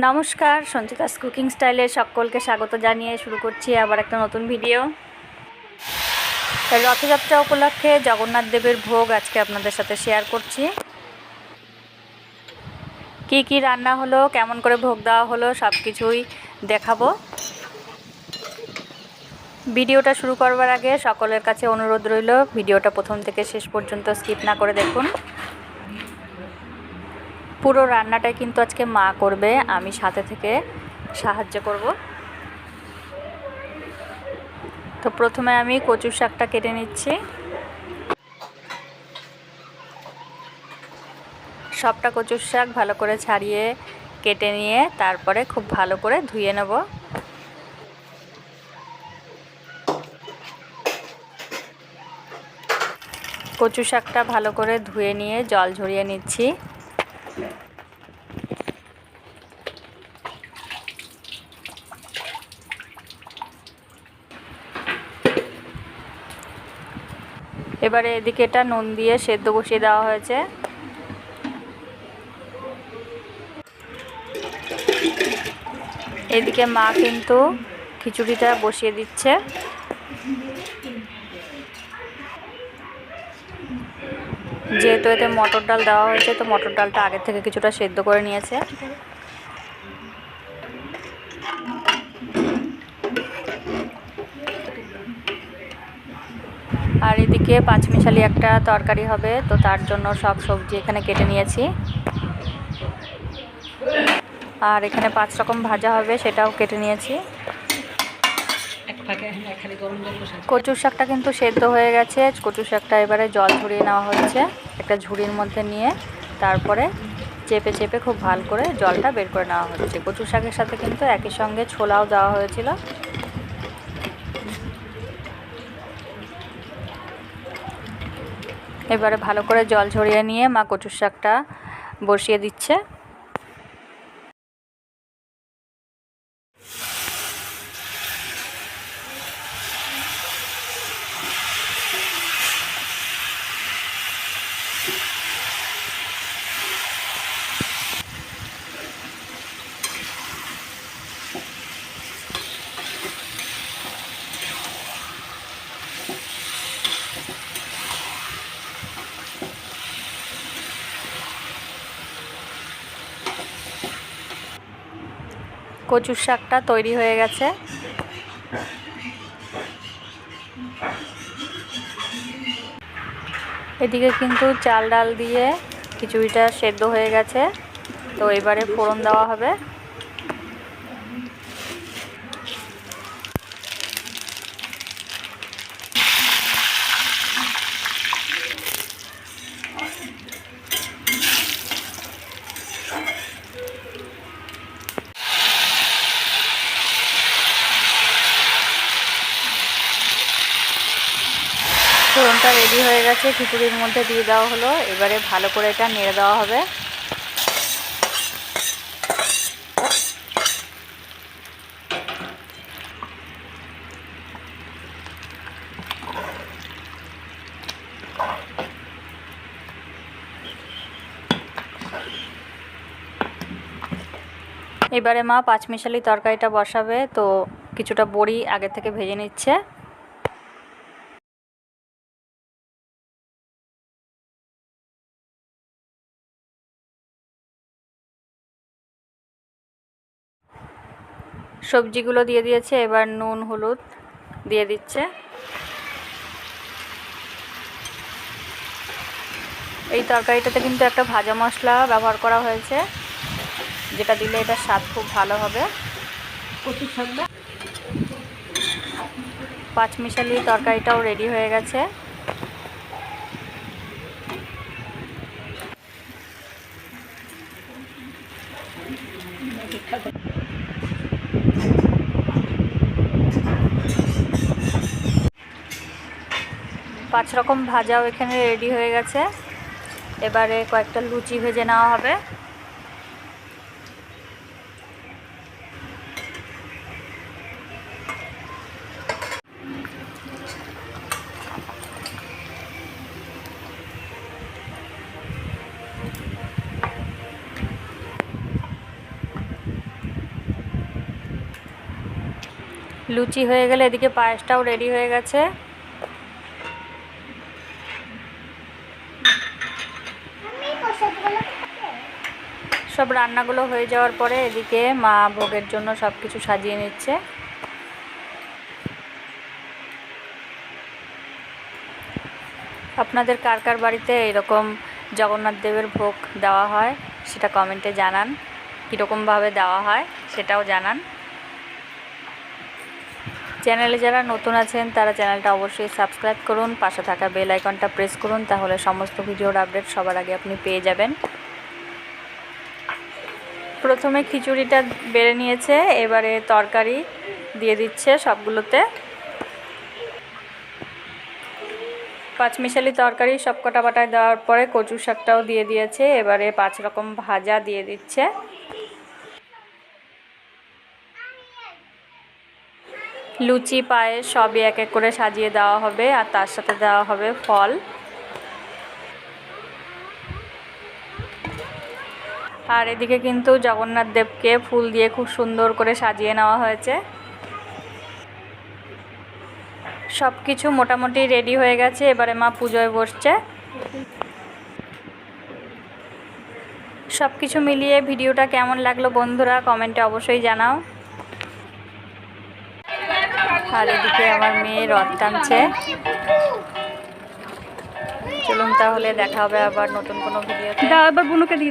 নমস্কার, সঞ্চিতাস কুকিং স্টাইলে সকলকে স্বাগত জানিয়ে শুরু করছি আবার একটা নতুন ভিডিও। রথযাত্রা উপলক্ষে জগন্নাথ দেবের ভোগ আজকে আপনাদের সাথে শেয়ার করছি। কি কি রান্না হলো, কেমন করে ভোগ দেওয়া হলো, সব কিছুই দেখাবো। ভিডিওটা শুরু করবার আগে সকলের কাছে অনুরোধ রইল, ভিডিওটা প্রথম থেকে শেষ পর্যন্ত স্কিপ না করে দেখুন। পুরো রান্নাটাই কিন্তু আজকে মা করবে, আমি সাথে থেকে সাহায্য করব। তো প্রথমে আমি কচুর শাকটা কেটে নিচ্ছি। সবটা কচুর শাক ভালো করে ছাড়িয়ে কেটে নিয়ে তারপরে খুব ভালো করে ধুয়ে নেব। কচু শাকটা ভালো করে ধুয়ে নিয়ে জল ঝরিয়ে নিচ্ছি। এবারে এদিকে এটা নুন দিয়ে সেদ্ধ বসিয়ে দেওয়া হয়েছে। এদিকে মা কিন্তু খিচুড়িটা বসিয়ে দিচ্ছে। যেহেতু এতে মটর ডাল দেওয়া হয়েছে তো মটর ডালটা আগের থেকে কিছুটা সেদ্ধ করে নিয়েছে। আর এদিকে পাঁচমিশালি একটা তরকারি হবে তো তার জন্য সব সবজি এখানে কেটে নিয়েছি। আর এখানে পাঁচ রকম ভাজা হবে সেটাও কেটে নিয়েছি। কচুর শাকটা কিন্তু সেদ্ধ হয়ে গেছে কচুর শাকটা এবারে জল ঝরিয়ে নেওয়া হচ্ছে। একটা ঝুড়ির মধ্যে নিয়ে তারপরে চেপে চেপে খুব ভালো করে জলটা বের করে নেওয়া হচ্ছে। কচু শাকের সাথে কিন্তু একই সঙ্গে ছোলাও দেওয়া হয়েছিল। এবারে ভালো করে জল ঝরিয়ে নিয়ে মা কচুর শাকটা বসিয়ে দিচ্ছে। কচুর শাকটা তৈরি হয়ে গেছে। এদিকে কিন্তু চাল ডাল দিয়ে খিচুড়িটা সেদ্ধ হয়ে গেছে। তো এবারে ফোড়ন দেওয়া হবে। ফোড়নটা রেডি হয়ে গেছে, খিচুড়ির মধ্যে দিয়ে দেওয়া হলো। এবারে ভালো করে এটা নেড়ে দেওয়া হবে। এবারে মা পাঁচমিশালি তরকারিটা বসাবে, তো কিছুটা বড়ি আগে থেকে ভেজে নিচ্ছে। সবজিগুলো দিয়ে দিয়েছে এবার নুন হলুদ দিয়ে দিচ্ছে। এই তরকারিটাতে কিন্তু একটা ভাজা মশলা ব্যবহার করা হয়েছে যেটা দিলে এটা স্বাদ খুব ভালো হবে। পাঁচমিশালি তরকারিটাও রেডি হয়ে গেছে। পাঁচ রকম ভাজাও এখানে রেডি হয়ে গেছে। এবারে কয়েকটা লুচি ভেজে নেওয়া হবে। লুচি হয়ে গেলে এদিকে পায়েসটাও রেডি হয়ে গেছে। সব রান্নাগুলো হয়ে যাওয়ার পরে এদিকে মা ভোগের জন্য সব কিছু সাজিয়ে নিচ্ছে। আপনাদের কার কার বাড়িতে এরকম জগন্নাথ দেবের ভোগ দেওয়া হয় সেটা কমেন্টে জানান। কীরকমভাবে দেওয়া হয় সেটাও জানান। চ্যানেলে যারা নতুন আছেন, তারা চ্যানেলটা অবশ্যই সাবস্ক্রাইব করুন, পাশে থাকা বেল আইকনটা প্রেস করুন, তাহলে সমস্ত ভিডিওর আপডেট সবার আগে আপনি পেয়ে যাবেন। প্রথমে খিচুড়িটা বেড়ে নিয়েছে, এবারে তরকারি দিয়ে দিচ্ছে সবগুলোতে। পাঁচমিশালি তরকারি সব কটা বাটায় দেওয়ার পরে কচু শাকটাও দিয়ে দিয়েছে, এবারে পাঁচ রকম ভাজা দিয়ে দিচ্ছে। লুচি, পায়েস সবই এক এক করে সাজিয়ে দেওয়া হবে, আর তার সাথে দেওয়া হবে ফল। আর এদিকে কিন্তু জগন্নাথ দেবকে ফুল দিয়ে খুব সুন্দর করে সাজিয়ে নেওয়া হয়েছে। সব কিছু মোটামুটি রেডি হয়ে গেছে, এবারে মা পুজোয় বসছে। সব কিছু মিলিয়ে ভিডিওটা কেমন লাগল বন্ধুরা, কমেন্টে অবশ্যই জানাও। আর এদিকে আমার মেয়ে রথ টানছে। চলুন তাহলে দেখা হবে আবার নতুন কোনো ভিডিও দাও, এবার বুনুকে দিয়ে